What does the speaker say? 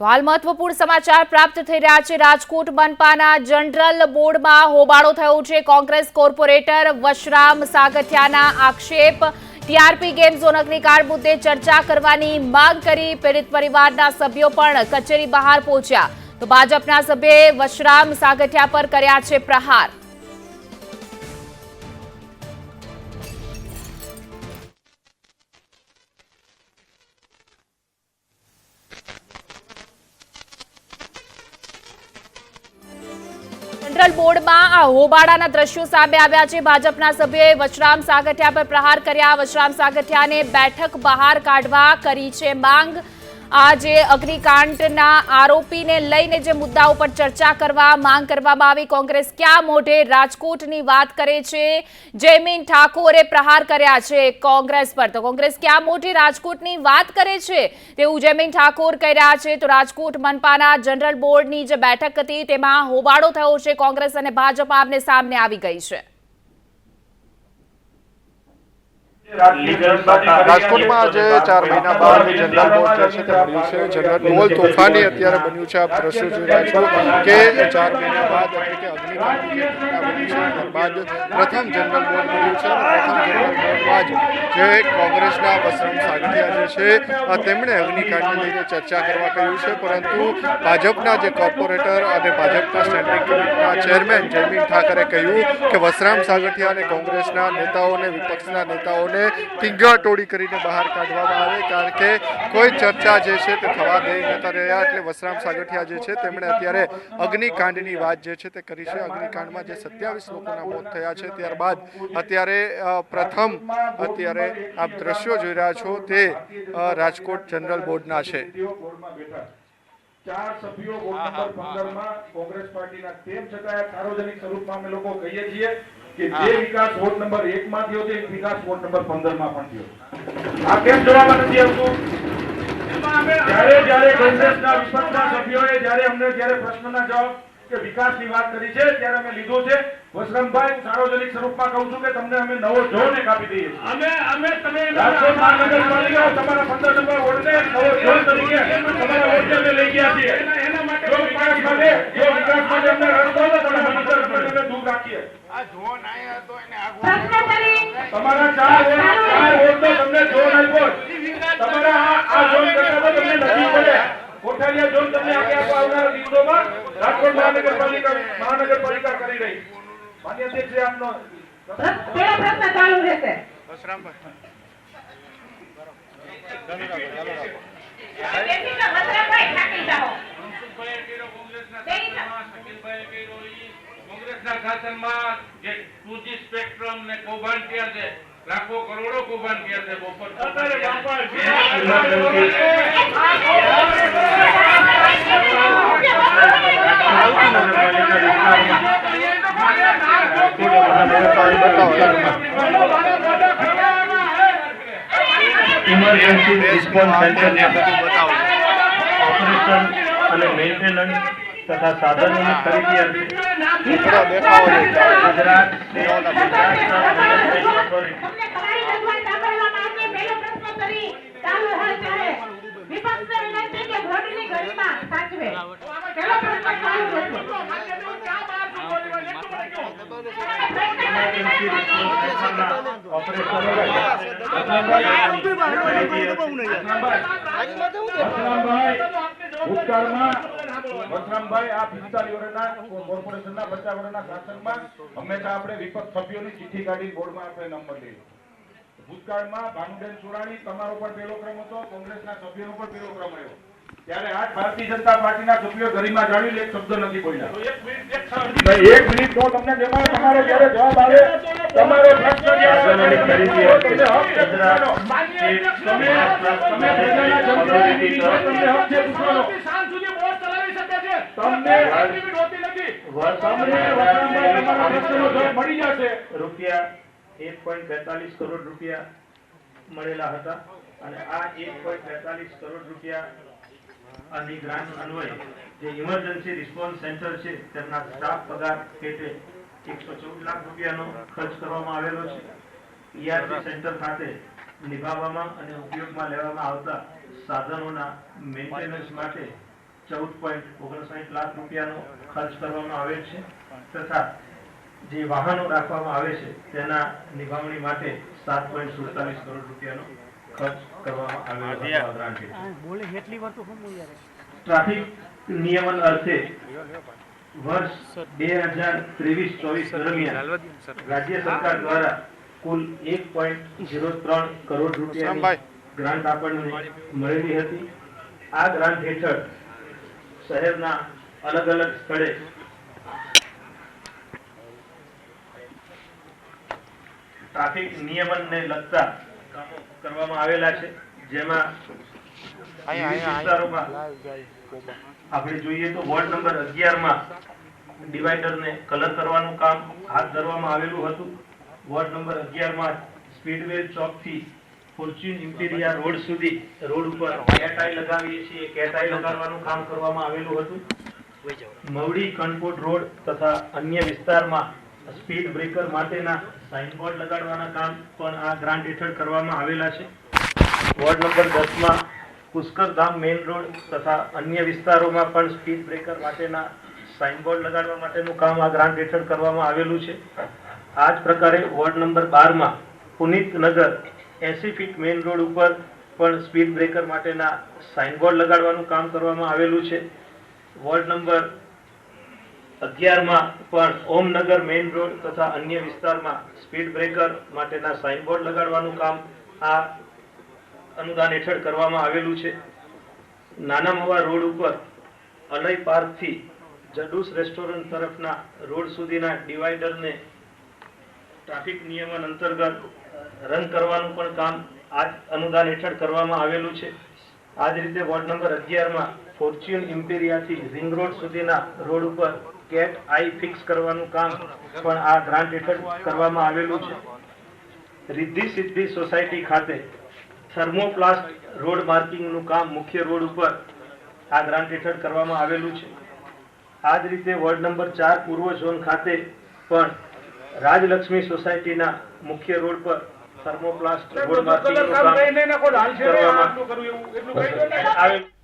તો હાલ મહત્વપૂર્ણ સમાચાર પ્રાપ્ત થઈ રહ્યા છે. રાજકોટ મનપાના જનરલ બોર્ડમાં હોબાળો થયો છે. કોંગ્રેસ કોર્પોરેટર વશરામ સાગઠિયાના આક્ષેપ. ટીઆરપી ગેમ ઝોન અગ્નિકાંડ મુદ્દે ચર્ચા કરવાની માંગ કરી. પીડિત પરિવારના સભ્યો પણ કચેરી બહાર પહોંચ્યા. તો ભાજપના સભ્યે વશરામ સાગઠિયા પર કર્યા છે પ્રહાર. જનરલ બોર્ડમાં આ હોબાળાના દ્રશ્યો સામે આવ્યા છે. ભાજપના સભ્યોએ વશરામ સાગઠિયા પર પ્રહાર કર્યા. વશરામ સાગઠિયાને બેઠક બહાર કાઢવા કરી છે માંગ. આ જે અગ્નિકાંડના આરોપીને લઈને જે મુદ્દાઓ પર ચર્ચા કરવા માંગ કરવામાં આવી, કોંગ્રેસ ક્યાં મોઢે રાજકોટની વાત કરે છે? જયમીન ઠાકોરે પ્રહાર કર્યા છે કોંગ્રેસ પર. તો કોંગ્રેસ ક્યાં મોઢે રાજકોટની વાત કરે છે? તેવું જયમીન ઠાકોર કહી રહ્યા છે. તો રાજકોટ મનપાના જનરલ બોર્ડની જે બેઠક હતી, તેમાં હોબાળો થયો છે. કોંગ્રેસ અને ભાજપ આમને સામને આવી ગઈ છે. રાજકોટમાં આજે ચાર મહિના બાદ જનરલ બોર્ડ છે તે બન્યું છે. જનરલ બોર્ડ તોફાની અત્યારે બન્યું છે. આપ દ્રશ્યો જોઈ રહ્યા કે ચાર મહિના બાદ એટલે કે ત્યારબાદ પ્રથમ જનરલ બોર્ડ બન્યું છે. પ્રથમ જનરલ બોર્ડમાં જ જે કોંગ્રેસના વસરામ સાગઠિયા જે છે તેમણે અગ્નિકાંડને લઈને ચર્ચા કરવા કહ્યું છે. પરંતુ ભાજપના જે કોર્પોરેટર અને ભાજપના સ્ટેન્ડિંગ કમિટીના ચેરમેન જયમીન ઠાકરે કહ્યું કે વસરામ સાગઠિયા અને કોંગ્રેસના નેતાઓને વિપક્ષના નેતાઓને ટીંગા ટોળી કરીને બહાર કાઢવામાં આવે, કારણ કે કોઈ ચર્ચા જે છે તે થવા દઈ નતા રહ્યા. એટલે વસરામ સાગઠિયા જે છે તેમણે અત્યારે અગ્નિકાંડની વાત જે છે તે કરી છે. અગ્નિકાંડમાં જે સત્યાવીસ લોકોના મોત થયા છે, ત્યારબાદ અત્યારે પ્રથમ અત્યારે આપ દ્રશ્યો જોઈ રહ્યા છો તે રાજકોટ જનરલ બોર્ડના છે. ચાર સભ્યો વોર્ડ નંબર પંદરમાં કોંગ્રેસ પાર્ટીના તેમ છતાં સાર્વજનિક સ્વરૂપમાં અમે લોકો કહીએ છીએ. કે જે વિકાસ વોર્ડ નંબર એક માં થયો છે વિકાસ વોર્ડ નંબર પંદરમાં પણ થયો આ કેમ જોવામાં નથી આવતું? જ્યારે જ્યારે કોંગ્રેસના વિપક્ષના સભ્યોએ જ્યારે અમને જ્યારે પ્રશ્નના જવાબ કે વિકાસની વાત કરી છે ત્યારે અમે લીધો છે. વસરમભાઈ સાર્વજનિક સ્વરૂપમાં કહું છું કે તમને અમે નવો ઝોન એક આપી દઈએ અમે અમે તમે રાજકોટ મહાનગરપાલિકા તમારા પંદર નંબર વોર્ડને નવો ઝોન તરીકે તમારા વોર્ડને અમે લઈ ગયા છીએ. એના માટે જો વિકાસ માટે જો વિકાસ માટે અમને રસ્તો હતો તો અમે મંતર અમે દૂર રાખીએ. આ ઝોન આયા હતો એને આગળ તમારા ચાર વોર્ડ ચાર વોર્ડનો તમને ઝોન આપ્યો તમારા આ આ ઝોન કરતા તો તમને નથી પડે કોઠારીયા ઝોન તમને આગે આપવા આવનારા દિવસોમાં રાજકોટ મહાનગરપાલિકા મહાનગરપાલિકા કરી રહી. માન્ય અધ્યક્ષ આપનો પેલો પ્રશ્ન ચાલુ રહેશે. બેસીને વસ્ત્રાભાઈ થાકી જાઓ. કર્યો કોંગ્રેસના શાસનમાં, જે 2G સ્પેક્ટ્રમ ને કૌભાંડ થયા છે લાખો કરોડો કૌભાંડ થયા છે બપોર ઇમરજન્સી રિસ્પોન્સ સેન્ટરને ઓપરેશન અને મેન્ટેનન્સ તથા સાધનોની ખરીદી. ગુજરાત ઓપરેશનો ભૂતકાળમાં વસરામભાઈ આ પિસ્તાલીસ વર્ષના કોર્પોરેશનના પચાસ વર્ષના શાસનમાં હંમેશા આપણે વિપક્ષ સભ્યોની ચિઠ્ઠી કાઢી બોર્ડમાં આપણે નંબર લઈએ ભૂતકાળમાં ભાનુબેન સુરાણી તમારો પણ પહેલો ક્રમ હતો કોંગ્રેસના સભ્યોનો પણ પહેલો ક્રમ રહ્યો. ત્યારે આજ ભારતીય જનતા પાર્ટીના સભ્યો ગરિમા જાળવી એક શબ્દ નથી બોલ્યા. એક મિનિટ તો તમને જેમાં તમારો જ્યારે જવાબ આવે તમારો પ્રશ્ન તમે તમે તમને હક છે પૂછવાનો. જવાબ મળી જશે. રૂપિયા એક પોઈન્ટ બેતાલીસ કરોડ રૂપિયા મળેલા હતા અને આ એક પોઈન્ટ બેતાલીસ કરોડ રૂપિયા ગ્રાન્ટ અન્વયે જે ઇમરજન્સી રિસ્પોન્સ સેન્ટર છે તેમના સ્ટાફ પગાર પેટે એકસો ચૌદ લાખ રૂપિયાનો ખર્ચ કરવામાં આવેલો છે. ઈઆરપી સેન્ટર ખાતે નિભાવવામાં અને ઉપયોગમાં લેવામાં આવતા સાધનોના મેન્ટેનન્સ માટે ચૌદ પોઈન્ટ ઓગણસાઠ લાખ રૂપિયાનો ખર્ચ કરવામાં આવે છે તથા જે વાહનો રાખવામાં આવે છે તેના નિભાવણી માટે સાત પોઈન્ટ સુડતાલીસ કરોડ રૂપિયાનો ખર્ચ કરવામાં આવ્યો. ટ્રાફિક નિયમન અર્થે વર્ષ બે હજાર ત્રેવીસ ચોવીસ દરમિયાન રાજ્ય સરકાર દ્વારા કુલ એક પોઈન્ટ ઝીરો ત્રણ કરોડ રૂપિયાની ગ્રાન્ટ આપણને મળેલી હતી. આ ગ્રાન્ટ હેઠળ શહેરના અલગ અલગ સ્થળે. ટ્રાફિક નિયમનને લગતા કામો કરવામાં આવેલા છે જેમાં વિસ્તારોમાં આપણે જોઈએ તો વોર્ડ નંબર અગિયારમાં ડિવાઈડર ને કલર કરવાનું કામ હાથ ધરવામાં આવેલું હતું. વોર્ડ નંબર અગિયારમાં સ્પીડવે ચોકથી ફોર્ચ્યુન ઇમ્પિરિયા રોડ સુધી રોડ ઉપર કેટાઈ લગાવીએ છીએ. કેટાઈ લગાડવાનું કામ કરવામાં આવેલું હતું. મવડી કનપોટ રોડ તથા અન્ય વિસ્તારમાં સ્પીડ બ્રેકર માટેના સાઇનબોર્ડ લગાડવાના કામ પણ આ ગ્રાન્ટ હેઠળ કરવામાં આવેલા છે. વોર્ડ નંબર દસમાં પુષ્કરધામ મેઇન રોડ તથા અન્ય વિસ્તારોમાં પણ સ્પીડ બ્રેકર માટેના સાઇનબોર્ડ લગાડવા માટેનું કામ આ ગ્રાન્ટ હેઠળ કરવામાં આવેલું છે. આ જ પ્રકારે વોર્ડ નંબર બારમાં પુનિત નગર એસી ફીટ મેઇન રોડ ઉપર પણ સ્પીડ બ્રેકર માટેના સાઇનબોર્ડ લગાડવાનું કામ કરવામાં આવેલું છે. વોર્ડ નંબર અગિયારમાં પણ ઓમનગર મેઇન રોડ તથા અન્ય વિસ્તારમાં સ્પીડ બ્રેકર માટેના સાઇનબોર્ડ લગાડવાનું કામ આ અનુદાન હેઠળ કરવામાં આવેલું છે. નાના મવા રોડ ઉપર અલય પાર્કથી જડુસ રેસ્ટોરન્ટ તરફના રોડ સુધીના ડિવાઈડરને ટ્રાફિક નિયમન અંતર્ગત રન કરવાનું પણ કામ આ અનુદાન હેઠળ કરવામાં આવેલું છે. આ જ રીતે વોર્ડ નંબર અગિયારમાં ફોર્ચ્યુન ઇમ્પેરિયાથી રિંગ રોડ સુધીના રોડ ઉપર કેટ આઈ ફિક્સ કરવાનું કામ પણ આ ગ્રાન્ટ હેઠળ કરવામાં આવેલું છે. રિદ્ધિ સિદ્ધિ સોસાયટી ખાતે થર્મોપ્લાસ્ટ રોડ માર્કિંગનું કામ મુખ્ય રોડ ઉપર આ ગ્રાન્ટ હેઠળ કરવામાં આવેલું છે. આ જ રીતે વોર્ડ નંબર ચાર પૂર્વ ઝોન ખાતે પણ રાજલક્ષ્મી સોસાયટીના મુખ્ય રોડ પર થર્મોપ્લાસ્ટ એટલું કામ કરવામાં આવેલું